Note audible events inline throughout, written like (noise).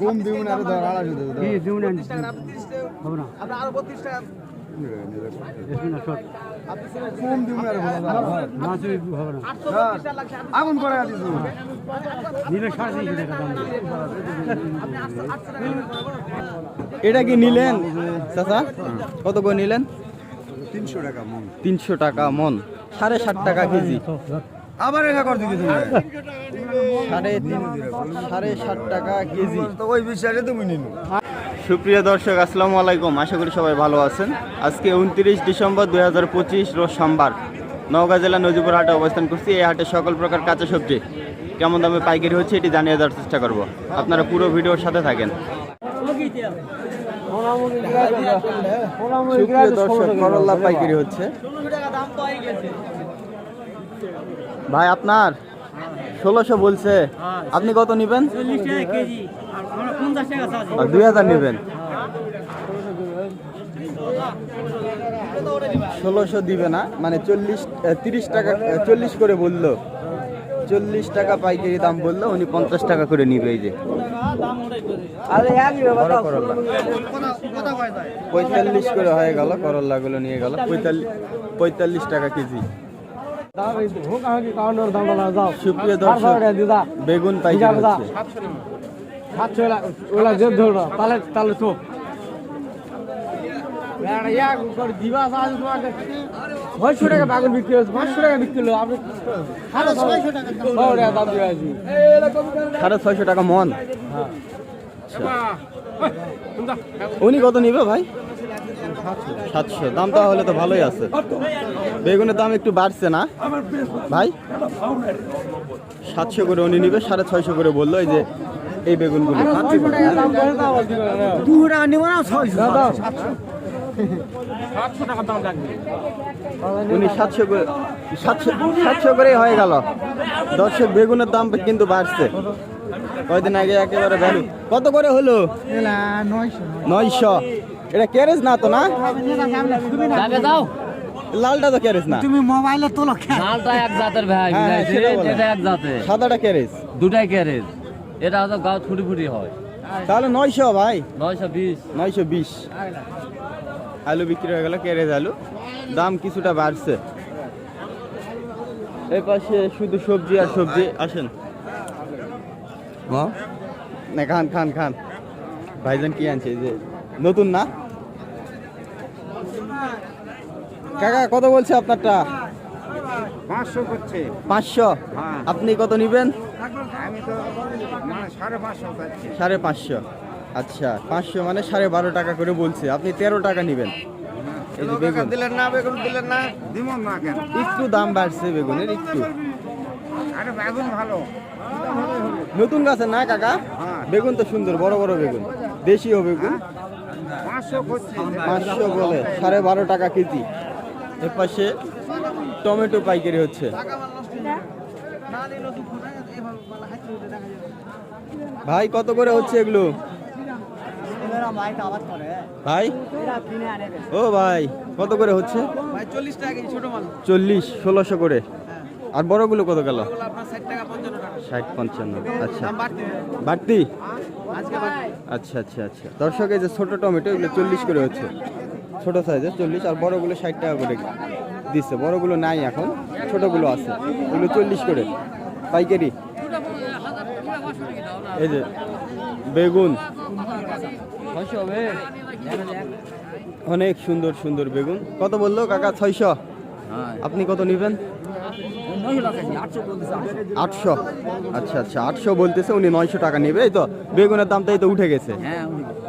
কম দিব না আরও ধর আড়াইশো দেবো কি দিও না। হবে না। আরও আগুন করে। এটা কি নিলেন চাচা? কত করে নিলেন? তিনশো টাকা মন। তিনশো টাকা মন সাড়ে ষাট টাকা কেজি। আবার এটা করে দিবি তুমি। সাড়ে তিন সাড়ে ষাট টাকা কেজি। তো ওই বিশ্বাসে তুমি নিনু। সুপ্রিয় দর্শক আসসালামু আলাইকুম। আশা করি সবাই ভালো আছেন। আজকে উনত্রিশ ডিসেম্বর দুই হাজার পঁচিশ রোজ সোমবার। নওগাঁ জেলা নজিপুর হাটে অবস্থান করছি। এই হাটে সকল প্রকার কাঁচা সবজি কেমন দামে পাইকারি হচ্ছে এটি জানিয়ে দেওয়ার চেষ্টা করব। আপনারা পুরো ভিডিওর সাথে থাকেন। দর্শক করল্লা পাইকারি হচ্ছে। ভাই আপনার ষোলোশো বলছে। আপনি কত নেবেন? দুই হাজার নেবেন। ষোলোশো দিবে না মানে চল্লিশ তিরিশ টাকা চল্লিশ করে বলল। চল্লিশ টাকা পাইকারি দাম বলল উনি পঞ্চাশ টাকা করে নিবে এই যে। পঁয়তাল্লিশ করে হয়ে গেল করল্লাগুলো নিয়ে গেল। পঁয়তাল্লিশ পঁয়তাল্লিশ টাকা কেজি। বেগুন ছয়শো টাকা বাগুন বিক্রি হচ্ছে পাঁচশো টাকা বিক্রি হলো। আপনি ছয়শো টাকা দাম। দিয়ে আছি সাড়ে ছয়শো টাকা মন। আচ্ছা। উনি কত নিবে ভাই? সাতশো। দাম তাহলে তো ভালোই আছে। বেগুনের দাম একটু বাড়ছে না? ভাই? সাতশো করে উনি নিবে সাড়ে ছয়শো করে বলল এই যে এই বেগুনগুলো। দুশো টাকা নিব না ছয়শো উনি সাতশো করে সাতশো সাতশো করেই হয়ে গেল। দর্শক বেগুনের দাম কিন্তু বাড়ছে। কয়দিন আগে একেবারে ভ্যালু। কত করে হলো? নয়শো। এটা ক্যারেজ না তো না? দাও। লালটা তো ক্যারেজ না। তুমি মোবাইলে তোলো লালটা এক জাতের ভাই হ্যাঁ। এটা এক জাতের সাদাটা ক্যারেজ দুটাই ক্যারেজ এটা হয়তো গাও ফুটি ফুটি হয়। তাহলে নয়শো ভাই। নয়শো বিশ। নয়শো বিশ। আলু বিক্রি হয়ে গেল ক্যারেজ আলু। দাম কিছুটা বাড়ছে। এই পাশে শুধু সবজি আর সবজি। আসেন। না খান খান খান। ভাইজান কি আনছে? যে নতুন না? কাকা কত বলছে আপনারটা? পাঁচশো করছে। পাঁচশো? হ্যাঁ। আপনি কত নিবেন? আমি তো মানে সাড়ে পাঁচশো সাড়ে পাঁচশো। আচ্ছা পাঁচশো মানে সাড়ে বারো টাকা করে বলছে। আপনি তেরো টাকা নিবেন। এই যে বেগুন। দিলেন না বেগুন দিলেন না। দিব না কেন? একটু দাম বাড়ছে বেগুনের একটু। আরে বেগুন ভালো। নতুন গাছের না কাকা? হ্যাঁ। বেগুন তো সুন্দর বড় বড় বেগুন। দেশীয় বেগুন। পাঁচশো বলে সাড়ে বারো টাকা কেজি। এর পাশে টমেটো পাইকারি হচ্ছে। ভাই কত করে হচ্ছে এগুলো? ভাই? ও ভাই কত করে হচ্ছে? ভাই চল্লিশ টাকা কেজি ছোট মাল। চল্লিশ ষোলোশো করে। আর বড়গুলো কত গেল? ষাট পঞ্চান্ন। আচ্ছা। বাড়তি? আচ্ছা আচ্ছা আচ্ছা। দর্শক, এই যে ছোট টমেটো, এগুলো চল্লিশ করে হচ্ছে। ছোট সাইজের চল্লিশ, আর বড়গুলো ষাট টাকা করে দিচ্ছে। বড়গুলো নাই এখন, ছোটগুলো আছে। এগুলো চল্লিশ করে। পাইকারি? এই যে বেগুন। অনেক সুন্দর সুন্দর বেগুন। কত বলল কাকা? ছয়শো। আপনি কত নেবেন? আটশো? আচ্ছা আচ্ছা আটশো বলতেছে উনি নয়শো টাকা নেবে। এই তো বেগুনের দামটাই তো উঠে গেছে।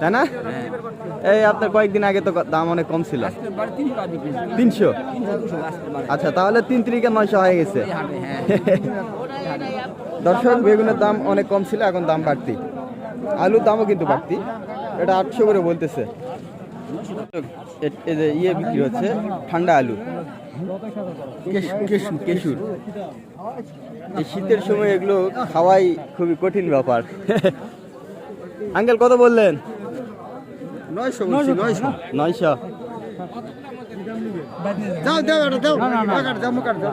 তাই না? এই আপনার কয়েকদিন আগে তো দাম অনেক কম ছিল। তিনশো আচ্ছা তাহলে তিন তিরিকে নয়শো হয়ে গেছে। দর্শক বেগুনের দাম অনেক কম ছিল এখন দাম বাড়তি। আলুর দামও কিন্তু বাড়তি। এটা আটশো করে বলতেছে। এই যে ইয়ে বিক্রি হচ্ছে ঠান্ডা আলু। কেশুর। এই শীতের সময় এগুলো খাওয়াই খুবই কঠিন ব্যাপার। (laughs) আঙ্কেল কত বললেন? নয়শো দাও এটা দাও। দাও দাও।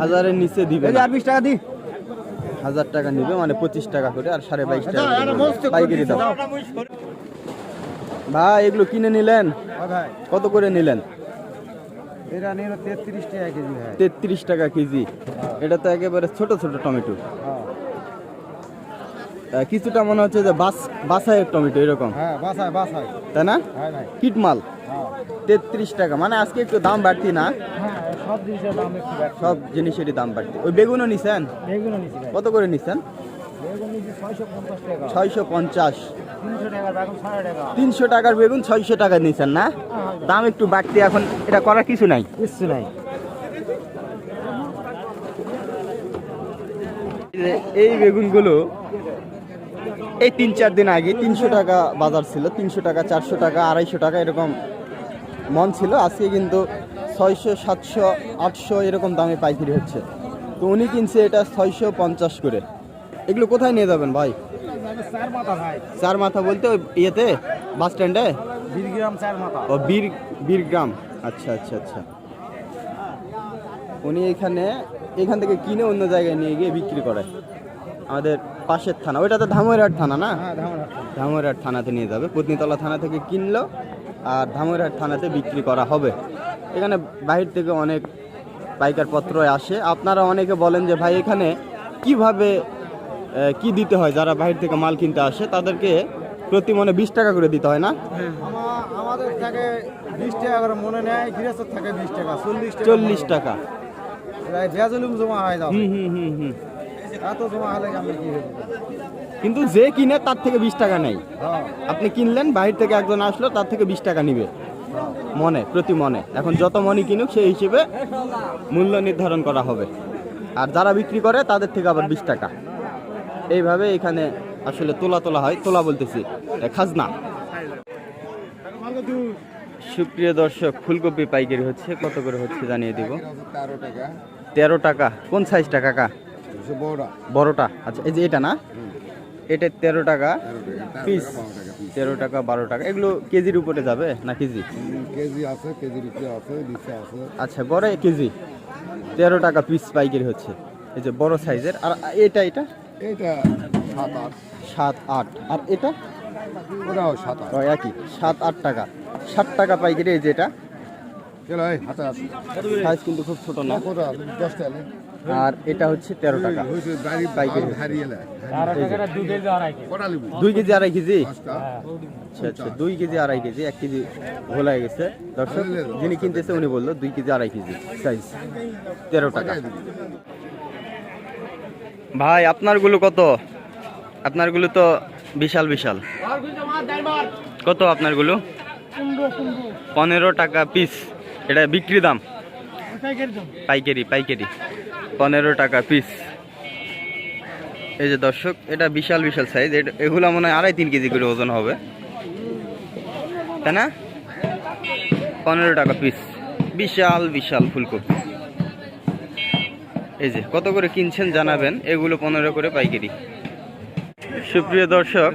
হাজারের নিচে দিবে না। বিশ টাকা দি। হাজার টাকা নিবে মানে পঁচিশ টাকা করে আর সাড়ে বাইশ টাকা পাইকারি দাম ভাই এগুলো কিনে নিলেন? কত করে নিলেন? নিল তেত্রিশ টাকা কেজি তেত্রিশ টাকা কেজি। এটা তো একেবারে ছোট ছোট টমেটো। কিছুটা মনে হচ্ছে যে বাস বাসায়ের টমেটো এরকম। হ্যাঁ বাসায় বাসায়। তাই না? হ্যাঁ কিটমাল। তেত্রিশ টাকা। মানে আজকে একটু দাম বাড়তি না? হ্যাঁ সব জিনিসেরই দাম বাড়তি। ওই বেগুনও নিছেন? কত করে নিছেন? ছয়শো পঞ্চাশ তিনশো টাকার বেগুন ছয়শো টাকা নিছেন না? দাম একটু বাড়তি এখন এটা করার কিছু নাই? কিচ্ছু নাই। এই বেগুনগুলো এই তিন চার দিন আগে তিনশো টাকা বাজার ছিল তিনশো টাকা চারশো টাকা আড়াইশো টাকা এরকম মন ছিল। আজকে কিন্তু ছয়শো সাতশো আটশো এরকম দামে পাইকারি হচ্ছে। তো উনি কিনছে এটা ছয়শো পঞ্চাশ করে। এগুলো কোথায় নিয়ে যাবেন ভাই? চার মাথা বলতে ইয়েতে বাস স্ট্যান্ডে? ও বীর বীরগ্রাম। আচ্ছা আচ্ছা আচ্ছা। উনি এখানে এখান থেকে কিনে অন্য জায়গায় নিয়ে গিয়ে বিক্রি করে। আমাদের পাশের থানা। ওইটা তো ধামইরহাট থানা না? হ্যাঁ ধামইরহাট থানাতে নিয়ে যাবে। পত্নীতলা থানা থেকে কিনলো আর ধামইরহাট থানাতে বিক্রি করা হবে। এখানে বাহির থেকে অনেক পাইকার পত্র আসে। আপনারা অনেকে বলেন যে ভাই এখানে কীভাবে কি দিতে হয়? যারা বাহির থেকে মাল কিনতে আসে তাদেরকে প্রতি মনে বিশ টাকা করে দিতে হয় না? আমাদের থেকে বিশ টাকা করে মনে নেয় গৃহস্থ থাকে বিশ টাকা চল্লিশ চল্লিশ টাকা। ভেজলুম জমা হয়ে হুম হুম হুম হুম। এত জমা হলে আমি কি কিন্তু যে কিনে তার থেকে বিশ টাকা নেই হ্যাঁ। আপনি কিনলেন বাহির থেকে একজন আসলো তার থেকে বিশ টাকা নিবে। মনে প্রতি মনে। এখন যত মনে কিনুক সেই হিসেবে মূল্য নির্ধারণ করা হবে। আর যারা বিক্রি করে তাদের থেকে আবার বিশ টাকা। এইভাবে এখানে আসলে তোলা তোলা হয়, তোলা বলতেছি খাজনা। সুপ্রিয় দর্শক, ফুলকপি পাইকারি হচ্ছে, কত করে হচ্ছে জানিয়ে দিব? তেরো টাকা। কোন সাইজটা কাকা? বড়া বড়টা। আচ্ছা এই যে এটা না? এটা তেরো টাকা পিস তেরো টাকা, বারো টাকা। এগুলো কেজির উপরে যাবে না কেজি? কেজি আছে কেজির উপরে আছে আচ্ছা বড় কেজি। তেরো টাকা পিস পাইকারি হচ্ছে। এই যে বড় সাইজের আর এটা এটা? এইটা সাত আট। সাত আট। আর এটা? ওটাও সাত আট। একই। সাত আট টাকা। ষাট টাকা পাইকারি এই যে এটা? চলো এই হাতে আছে। সাইজ কিন্তু খুব ছোট না। আর এটা হচ্ছে তেরো টাকা। দুই কেজি আড়াই কেজি। আচ্ছা আচ্ছা দুই কেজি আড়াই কেজি এক কেজি ভোলা হয়ে গেছে। দর্শক যিনি কিনতেছে উনি বলল দুই কেজি আড়াই কেজি সাইজ। তেরো টাকা। ভাই, আপনারগুলো কত? আপনারগুলো তো বিশাল বিশাল। কত আপনারগুলো? পনেরো টাকা পিস এটা বিক্রি দাম? পাইকারি পাইকারি। পনেরো টাকা পিস এই যে দর্শক, এটা বিশাল বিশাল সাইজ এগুলো মনে হয় আড়াই, তিন কেজি করে ওজন হবে। তাই না? পনেরো টাকা পিস বিশাল বিশাল ফুলকপি। এই যে কত করে কিনছেন জানাবেন? এগুলো পনেরো করে পাইকারি। সুপ্রিয় দর্শক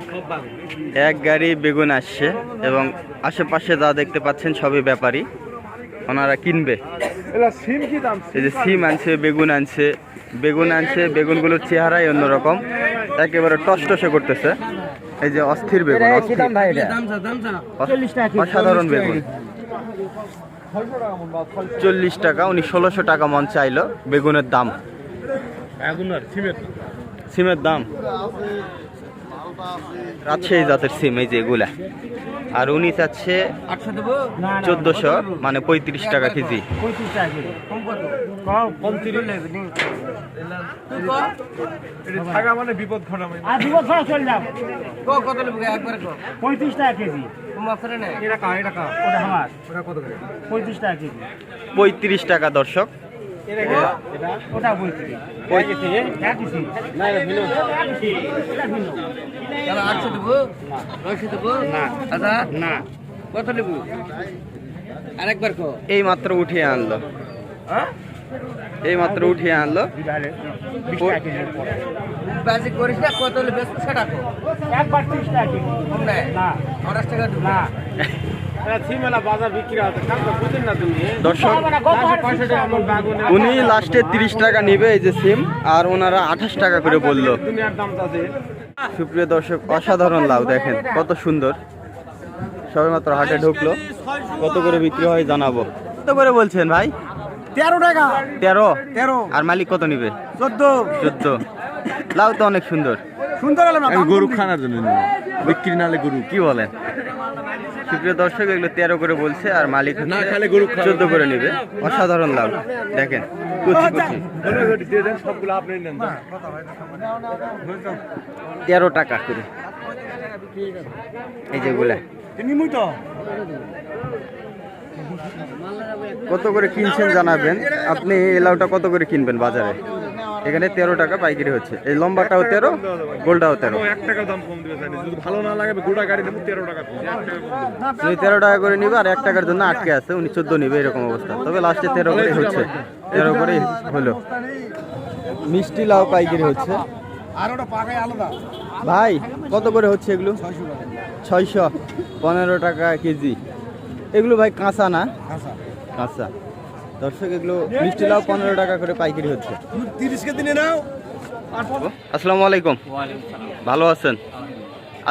এক গাড়ি বেগুন আসছে এবং আশেপাশে যা দেখতে পাচ্ছেন সবই ব্যাপারী। ওনারা কিনবে। এটা সিম কি দাম? এই যে সিম আনছে বেগুন আনছে। বেগুন আনছে বেগুনগুলোর চেহারাই অন্যরকম। একেবারে টসটসে করতেছে। এই যে অস্থির বেগুন অস্থির। অসাধারণ বেগুন। চল্লিশ টাকা উনি ষোলোশো টাকা মন চাইলো বেগুনের দাম। সিমের। দাম। রাজশাহী জাতের সিম এই যে এগুলা। আর উনি চাচ্ছে চোদ্দশো মানে পঁয়ত্রিশ টাকা কেজি। মানে পঁয়ত্রিশ টাকা কেজি। পঁয়ত্রিশ টাকা দর্শক। কো? এই মাত্র উঠিয়ে আনলো। এই মাত্র উঠিয়ে আনলো। বাজি করিস না কত হলে বেশ সেটা কো। একবার ত্রিশ টাকা না আঠাশ টাকা দেবো না। এটা সিমেলা বাজার বিক্রি আছে কামটা বুঝেন না তুমি। দর্শক উনি লাস্টে তিরিশ টাকা নিবে এই যে সিম আর ওনারা আঠাশ টাকা করে বলল। সুপ্রিয় দর্শক অসাধারণ লাউ দেখেন কত সুন্দর। সবেমাত্র হাটে ঢুকলো। কত করে বিক্রি হয় জানাব। কত করে বলছেন ভাই? তেরো টাকা। তেরো? তেরো। আর মালিক কত নিবে? চোদ্দ। চোদ্দ। লাউ তো অনেক সুন্দর। সুন্দর হলো না গরু খানার জন্য। বিক্রি নালে গরু কি বলেন? সুপ্রিয় দর্শক এগুলো তেরো করে বলছে আর মালিক না খালে গরু চোদ্দ করে নিবে। অসাধারণ লাউ। দেখেন সবগুলো আপনি নেন। তেরো টাকা করে। এই যেগুলা কত করে কিনছেন জানাবেন? আপনি এই লাউটা কত করে কিনবেন বাজারে? এখানে তেরো টাকা পাইকারি হচ্ছে। এই লম্বাটাও তেরো গোলটাও তেরো। দেবো তেরো টাকা করে নিবে আর এক টাকার জন্য আটকে আছে উনি চোদ্দ নিবে এরকম অবস্থা। তবে লাস্টে তেরো করে হচ্ছে। তেরো করে হলো। মিষ্টি লাউ পাইকারি হচ্ছে। আর ওটা পাকায় আলাদা। ভাই কত করে হচ্ছে এগুলো? ছয়শো পনেরো টাকা কেজি। এগুলো ভাই কাঁচা না? কাঁচা। দর্শক এগুলো মিষ্টি লাউ পনেরো টাকা করে পাইকারি হচ্ছে। তিরিশ কে দিনে নাও। আসসালামু আলাইকুম। ভালো আছেন?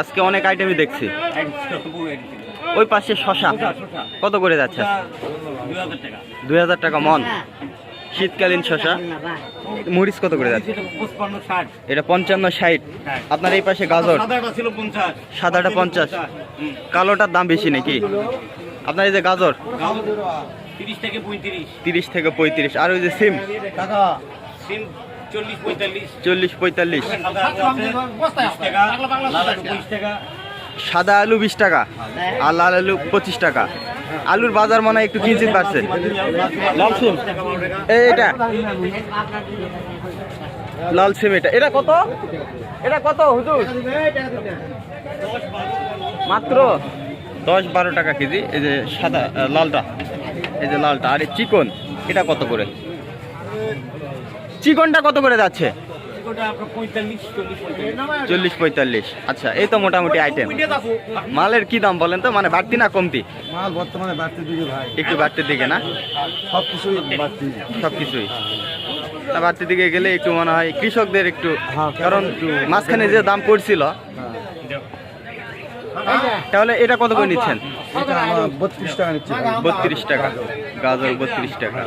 আজকে অনেক আইটেমই দেখছি। ওই পাশে শশা। কত করে যাচ্ছে? দুই হাজার টাকা মন। শীতকালীন শশা। মরিচ কত করে যাচ্ছে? এটা পঞ্চান্ন ষাট। আপনার এই পাশে গাজর। সাদাটা পঞ্চাশ। কালোটার দাম বেশি নাকি? আপনার এই যে গাজর। তিরিশ থেকে পঁয়ত্রিশ। তিরিশ থেকে পঁয়ত্রিশ। আর ওই যে সিম? টাকা সিম চল্লিশ পঁয়তাল্লিশ। চল্লিশ পঁয়তাল্লিশ। সাদা আলু বিশ টাকা। আর লাল আলু পঁচিশ টাকা। আলুর বাজার মনে হয় একটু কিঞ্চিত বাড়ছে। লাল সিম। এটা। লাল সিম এটা। এটা কত? এটা কত হুজুর? মাত্র দশ বারো টাকা কেজি। এই যে সাদা লালটা। এই যে লালটা আর চিকন এটা কত করে? চিকনটা কত করে যাচ্ছে? চল্লিশ পঁয়তাল্লিশ। আচ্ছা এই তো মোটামুটি আইটেম মালের কি দাম বলেন তো? মানে বাড়তি না কমতি? মাল বর্তমানে বাড়তে দিকে ভাই। একটু বাড়তির দিকে না? সব কিছুই বাড়তি সব কিছুই। বাড়তির দিকে গেলে একটু মনে হয় কৃষকদের একটু হ্যাঁ, কারণ মাঝখানে যে দাম পড়ছিল তাহলে এটা কত করে নিচ্ছেন? বত্রিশ টাকা নিচ্ছে। বত্রিশ টাকা। গাজর বত্রিশ টাকা।